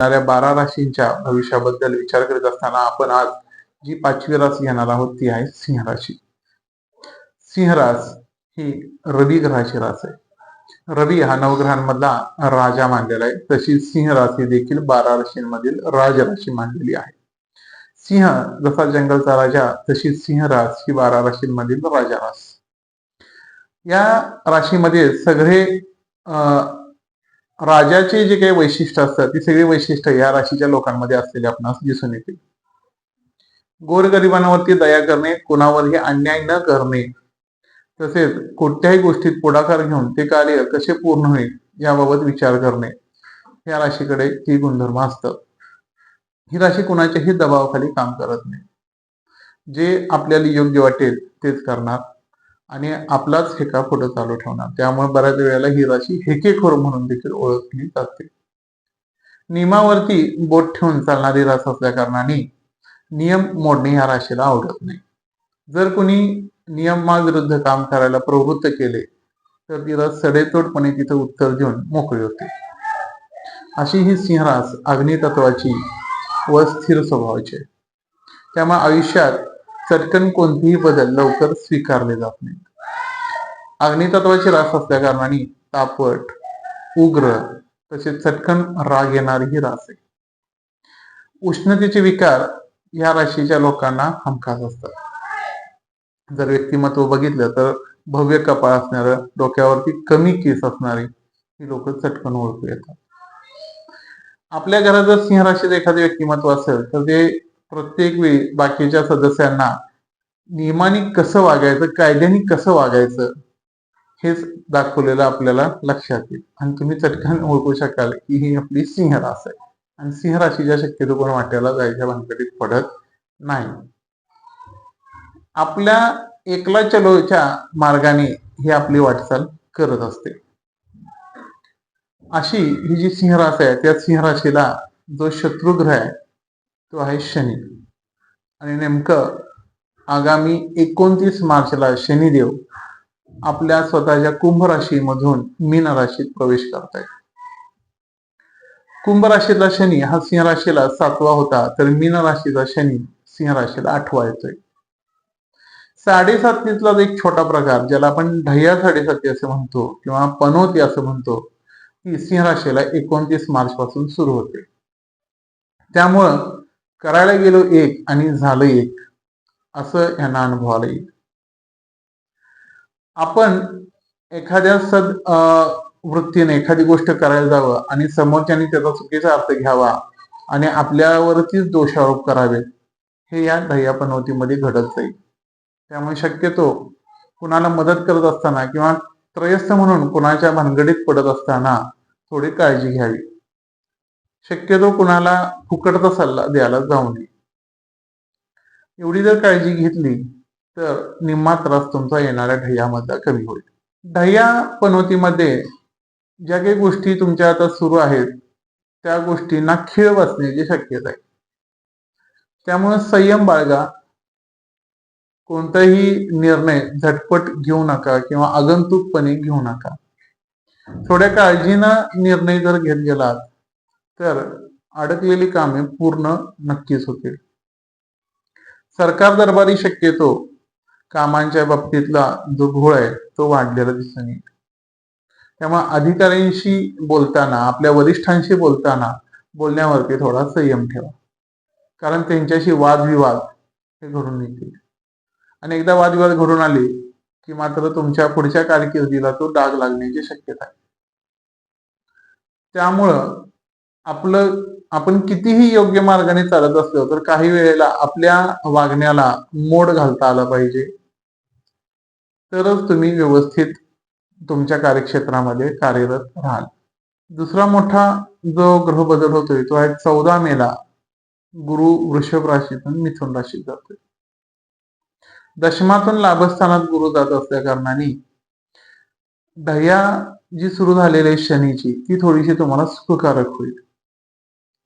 येणाऱ्या बारा राशींच्या भविष्याबद्दल विचार करीत असताना आपण आज जी पाचवी रास घेणार आहोत ती आहे सिंह राशी. सिंह रास ही रवी ग्रहाची रास आहे. रवी हा नवग्रहांमधला राजा मानलेला आहे. तशीच सिंह राशी देखील बारा राशींमधील राजराशी मानलेली आहे. सिंह जसा जंगलचा राजा तशीच सिंह रास ही बारा राशींमधील राजा रास. या राशीमध्ये सगळे अं, राजाचे जे काही वैशिष्ट्य असतात ती सगळी वैशिष्ट्य या राशीच्या लोकांमध्ये असलेली आपणास दिसून येतील. गोरगरिबांवरती दया करणे कोणावरही अन्याय न करणे तसेच कोणत्याही गोष्टीत पुढाकार घेऊन ते कार्य कसे पूर्ण होईल याबाबत विचार करणे या राशीकडे ती गुणधर्म असतं ही राशी कुणाच्याही दबावाखाली काम करत नाही. जे आपल्याला योग्य वाटेल तेच करणार. आणि आपलाच हेका पुढे चालू ठेवणार. त्यामुळे बऱ्याच वेळेला ही राशी हेकेखोर म्हणून देखील ओळखली जाते. नियमावरती बोट ठेवून चालणारी रास असल्या कारणाने नियम मोडणे ह्या राशीला आवडत नाही. जर कोणी नियमाविरुद्ध काम करायला प्रवृत्त केले तर ती रास सडेतोडपणे तिथं उत्तर देऊन मोकळी होते. अशी ही सिंहरास अग्नितत्वाची व स्थिर स्वभावाची आहे. त्यामुळे आयुष्यात चटकन कोणतेही बदल लवकर स्वीकारले जात नाही अग्नितत्वाची रास असल्या कारणाने तापट उग्र तसेच चटकन राग येणारी ही रास आहे. उष्णतेचे विकार या राशीच्या लोकांना हमखास असतात. जर व्यक्तिमत्व बघितलं तर भव्य कपाळ असणार डोक्यावरती कमी केस असणारे ही लोक चटकन ओळखू येतात. आपल्या घरात जर सिंह राशीचं एखादं व्यक्तिमत्व असेल तर ते प्रत्येक वेळी बाकीच्या सदस्यांना नियमाने कसं वागायचं कायद्याने कसं वागायचं हेच दाखवलेलं आपल्याला लक्षात येईल. आणि तुम्ही चटकन ओळखू शकाल की ही आपली सिंह रास आहे. आणि सिंह राशीच्या शक्यतो पण वाट्याला जायच्या भानगडीत पडत नाही. आपल्या एकला चलोच्या मार्गाने ही आपली वाटचाल करत असते. अशी ही जी सिंह रास आहे त्या सिंह राशीला जो शत्रुग्रह आहे तो आहे शनी. आणि नेमकं आगामी एकोणतीस मार्चला शनिदेव आपल्या स्वतःच्या कुंभ राशीमधून मीन राशीत प्रवेश करतायत. कुंभ राशीतला शनी हा सिंह राशीला सातवा होता तर मीन राशीचा शनी सिंह राशीला आठवा येतोय. साडेसातीतला एक छोटा प्रकार ज्याला आपण ढय्या साडेसाती असं म्हणतो किंवा पनोती असं म्हणतो ती सिंह राशीला एकोणतीस मार्च पासून सुरू होते. त्यामुळं करायला गेलो एक आणि झालं एक असं यांना अनुभवाला येईल आपण एखाद्या सद अं, वृत्तीने एखादी गोष्ट करायला जावं आणि समोरच्याने त्याचा चुकीचा अर्थ घ्यावा आणि आपल्यावरतीच दोषारोप करावे हे या ढय्यापनवतीमध्ये घडत जाईल. त्यामुळे शक्यतो कुणाला मदत करत असताना किंवा त्रयस्थ म्हणून कुणाच्या भानगडीत पडत असताना थोडी काळजी घ्यावी. शक्यतो कुणाला फुकटचा सल्ला द्यायला जाऊ नये. एवढी जर काळजी घेतली तर निम्मा त्रास तुमचा येणाऱ्या ढह्यामधला कमी होईल. ढह्या पनवतीमध्ये ज्या काही गोष्टी तुमच्या आता सुरू आहेत त्या गोष्टींना खिळ बसण्याची शक्यता आहे. त्यामुळे संयम बाळगा. कोणताही निर्णय झटपट घेऊ नका किंवा आगंतुकपणे घेऊ नका. थोड्या काळजीनं निर्णय जर घेत गेलात तर अडकलेली कामे पूर्ण नक्कीच होतील. सरकार दरबारी शक्यतो कामांच्या बाबतीतला जो घोळ आहे तो वाढलेला दिसून येईल त्यामुळे अधिकाऱ्यांशी बोलताना आपल्या वरिष्ठांशी बोलताना बोलण्यावरती थोडा संयम ठेवा. कारण त्यांच्याशी वादविवाद हे घडून येतील आणि एकदा वादविवाद घडून आले की मात्र तुमच्या पुढच्या कारकिर्दीला तो डाग लागण्याची शक्यता आहे. त्यामुळं आपलं आपण कितीही योग्य मार्गाने चालत असलो तर काही वेळेला आपल्या वागण्याला मोड घालता आला पाहिजे. तरच तुम्ही व्यवस्थित तुमच्या कार्यक्षेत्रामध्ये कार्यरत राहाल. दुसरा मोठा जो ग्रह बदल होतोय तो आहे चौदा मेला. गुरु वृषभ राशीतून मिथुन राशीत जातोय. दशमातून लाभस्थानात गुरु जात असल्या कारणाने दह्या जी सुरू झालेली आहे शनीची ती थोडीशी तुम्हाला सुखकारक होईल.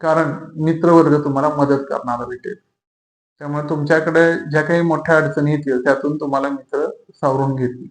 कारण मित्रवर्ग तुम्हाला मदत करणारा भेटेल. त्यामुळे तुमच्याकडे ज्या काही मोठ्या अडचणी येतील त्यातून तुम्हाला मित्र सावरून घेतील.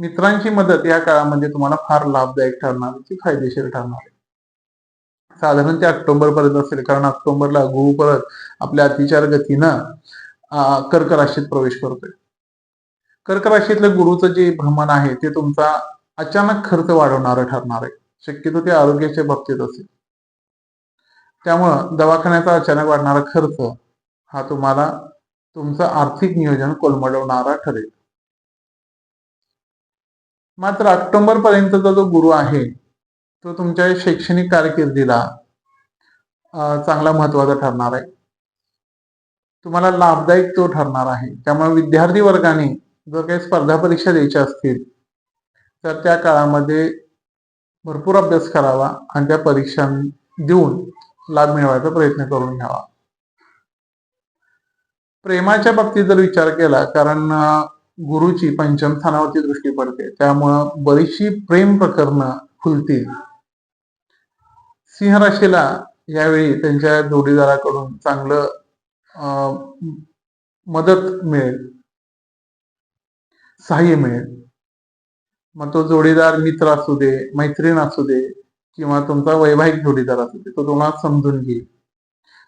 मित्रांची मदत या काळामध्ये तुम्हाला फार लाभदायक ठरणार ती फायदेशीर ठरणार आहे. साधारण ते ऑक्टोबर पर्यंत असेल कारण ऑक्टोबरला गुरु परत आपल्या अतिचार गतीनं कर्क राशीत प्रवेश करतोय. कर्क राशीतलं गुरुचं जे भ्रमण आहे ते तुमचा अचानक खर्च वाढवणारं ठरणार आहे. शक्यतो ते आरोग्याच्या बाबतीत असेल. त्यामुळं दवाखान्याचा अचानक वाढणारा खर्च हा तुम्हाला तुमचं आर्थिक नियोजन कोलमडवणारा ठरेल. मात्र ऑक्टोबर पर्यंतचा जो गुरु आहे तो तुमच्या शैक्षणिक कारकिर्दीला चांगला महत्त्वाचा ठरणार आहे. तुम्हाला लाभदायक तो ठरणार आहे. त्यामुळे विद्यार्थी वर्गाने जर काही स्पर्धा परीक्षा द्यायच्या असतील तर त्या काळामध्ये भरपूर अभ्यास करावा आणि त्या परीक्षा देऊन लाभ मिळवायचा प्रयत्न करून घ्यावा. प्रेमाच्या बाबतीत जर विचार केला कारण गुरुची पंचम स्थानावरती दृष्टी पडते त्यामुळं बरीचशी प्रेम प्रकरणं खुलतील. सिंह राशीला यावेळी त्यांच्या जोडीदाराकडून चांगलं मदत मिळेल. सहाय्य मिळेल. मग तो जोडीदार मित्र असू दे मैत्रीण असू दे किंवा तुमचा वैवाहिक जोडीदार असू दे तो तुम्हाला समजून घेईल.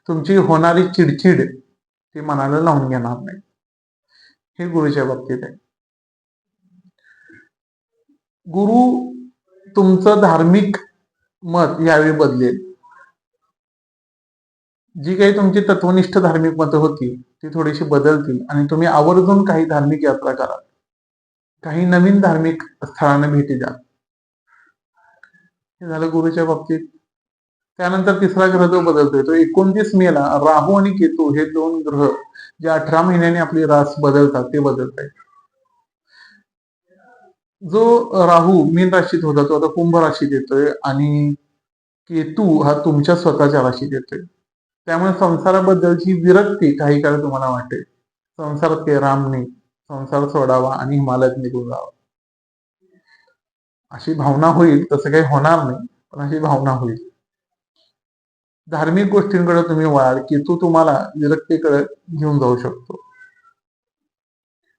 तुमची होणारी चिडचिड ती मनाला लावून घेणार नाही. हे गुरुच्या बाबतीत आहे. गुरु तुमचं धार्मिक मत यावेळी बदलेल. जी काही तुमची तत्वनिष्ठ धार्मिक मतं होती ती थोडीशी बदलतील आणि तुम्ही आवर्जून काही धार्मिक यात्रा करा काही नवीन धार्मिक स्थळांना भेटी द्या हे झालं गुरुच्या बाबतीत. त्यानंतर तिसरा ग्रह जो बदलतोय तो एकोणतीस मेला राहू आणि केतू हे दोन ग्रह जे अठरा महिन्याने आपली रास बदलतात ते बदलत आहेत जो राहू मीन राशीत होता तो आता कुंभ राशीत येतोय आणि केतू हा तुमच्या स्वतःच्या राशीत येतोय. त्यामुळे संसाराबद्दलची विरक्ती काही काळ तुम्हाला वाटेल. संसारात ते रामने संसार सोडावा आणि हिमालयात निघून जावा अशी भावना होईल तसं काही होणार नाही पण अशी भावना होईल. धार्मिक गोष्टींकडे तुम्ही वळाल की तू तुम्हाला विरक्तीकडे घेऊन जाऊ शकतो.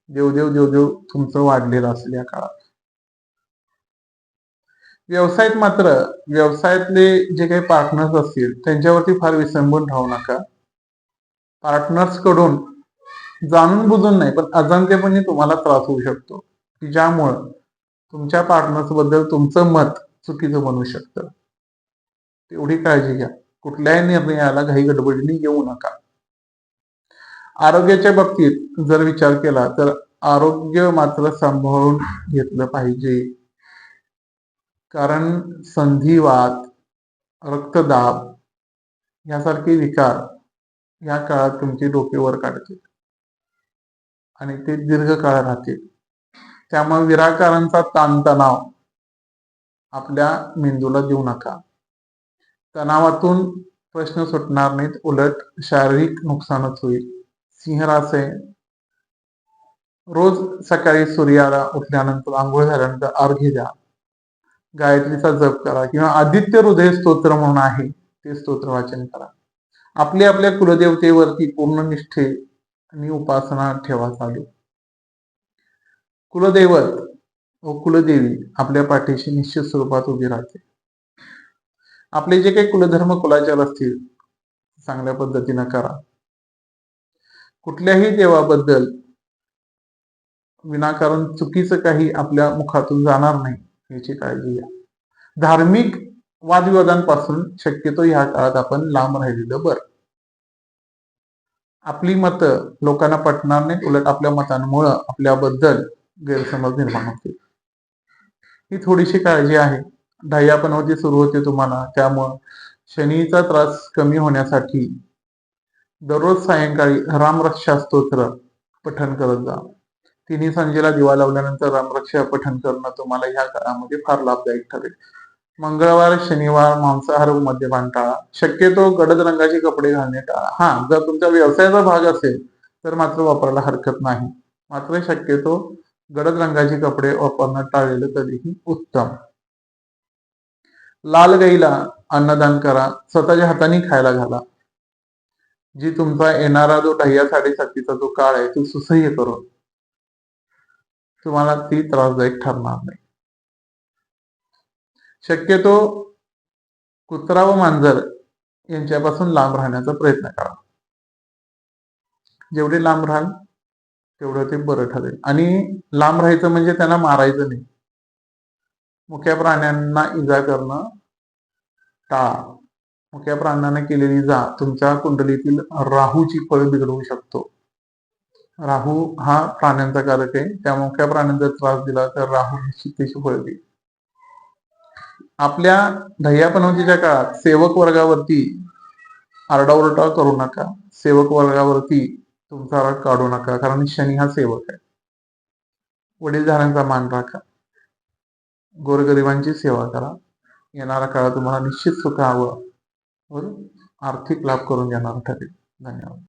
देवदेव देवदेव तुमचं वाढलेलं असेल या काळात. व्यवसायात मात्र व्यवसायातले जे काही पार्टनर्स असतील त्यांच्यावरती फार विसंबून राहू नका. पार्टनर्सकडून जाणून बुजून नाही पण अजाणतेपणे तुम्हाला त्रास होऊ शकतो. की ज्यामुळं तुमच्या पार्टनर्सबद्दल तुमचं मत चुकीचं बनू शकतं. तेवढी काळजी घ्या. कुठल्याही निर्णयाला घाई गडबडीने येऊ नका. आरोग्याच्या बाबतीत जर विचार केला तर आरोग्य मात्र सांभाळून घेतलं पाहिजे. कारण संधिवात रक्तदाब यासारखे विकार या काळात तुमचे डोके वर काढतील. आणि ते दीर्घकाळ राहतील. त्यामुळे विराकारांचा ताणतणाव आपल्या मेंदूला देऊ नका. तणावातून प्रश्न सुटणार नाहीत उलट शारीरिक नुकसानच होईल. सिंह आहे रोज सकाळी सूर्याला उठल्यानंतर आंघोळ झाल्यानंतर अर्घ्य द्या. गायत्रीचा जप करा किंवा आदित्य हृदय स्तोत्र म्हणून आहे ते स्तोत्र वाचन करा. आपले आपल्या कुलदेवतेवरती पूर्ण निष्ठे आणि उपासना ठेवा चालू. कुलदैवत व कुलदेवी आपल्या पाठीशी निश्चित स्वरूपात उभी राहते. आपले जे काही कुलधर्म कुलाचार असतील चांगल्या पद्धतीनं करा. कुठल्याही देवाबद्दल विनाकारण चुकीचं काही आपल्या मुखातून जाणार नाही याची काळजी घ्या. धार्मिक वादविवादांपासून शक्यतो ह्या काळात आपण लांब राहिलेलं बरं. आपली मतं लोकांना पटणार नाही उलट आपल्या मतांमुळं आपल्याबद्दल गैरसमज निर्माण होतील. ही थोडीशी काळजी आहे. ढायापनवती सुरू होते तुम्हाला. त्यामुळं शनीचा त्रास कमी होण्यासाठी दररोज सायंकाळी रामरक्षा स्तोत्र पठन करत जा. तिन्ही संजेला दिवा लावल्यानंतर रामरक्षा पठन करणं तुम्हाला ह्या काळामध्ये फार लाभदायक ठरेल. मंगळवार शनिवार मांसाहार मद्यपान टाळा शक्यतो गडद रंगाचे कपडे घालणे टाळा. हा जर तुमचा व्यवसायाचा भाग असेल तर मात्र वापरायला हरकत नाही. मात्र शक्यतो गडद रंगाचे कपडे वापरणं टाळलेलं कधीही उत्तम. लाल गाईला अन्नदान करा स्वतःच्या हाताने खायला घाला. जी तुमचा येणारा जो ढय्या साडेसातीचा जो काळ आहे तो सुसह्य करून तुम्हाला ती त्रासदायक ठरणार नाही. शक्यतो कुत्रा व मांजर यांच्यापासून लांब राहण्याचा प्रयत्न करा. जेवढे लांब राहाल तेवढं ते बरं ठरेल. आणि लांब राहायचं म्हणजे त्यांना मारायचं नाही. मुख्या प्राण्यांना इजा करणं टाळा. मुख्या प्राण्यांना केलेली इजा तुमच्या कुंडलीतील राहूची फळ बिघडवू शकतो. राहू हा प्राण्यांचा कारक आहे. त्या मुख्या प्राण्यांचा त्रास दिला तर राहू निश्चित फळ देईल. आपल्या दह्यापनवतीच्या काळात सेवक वर्गावरती आरडाओरडा करू नका. सेवक वर्गावरती तुमचा राग काढू नका कारण शनी हा सेवक आहे. वडीलधाऱ्यांचा मान राखा. गोरगरिबांची सेवा करा. येणारा काळ तुम्हाला निश्चित सुखावं व आर्थिक लाभ करून देणार ठरेल. धन्यवाद.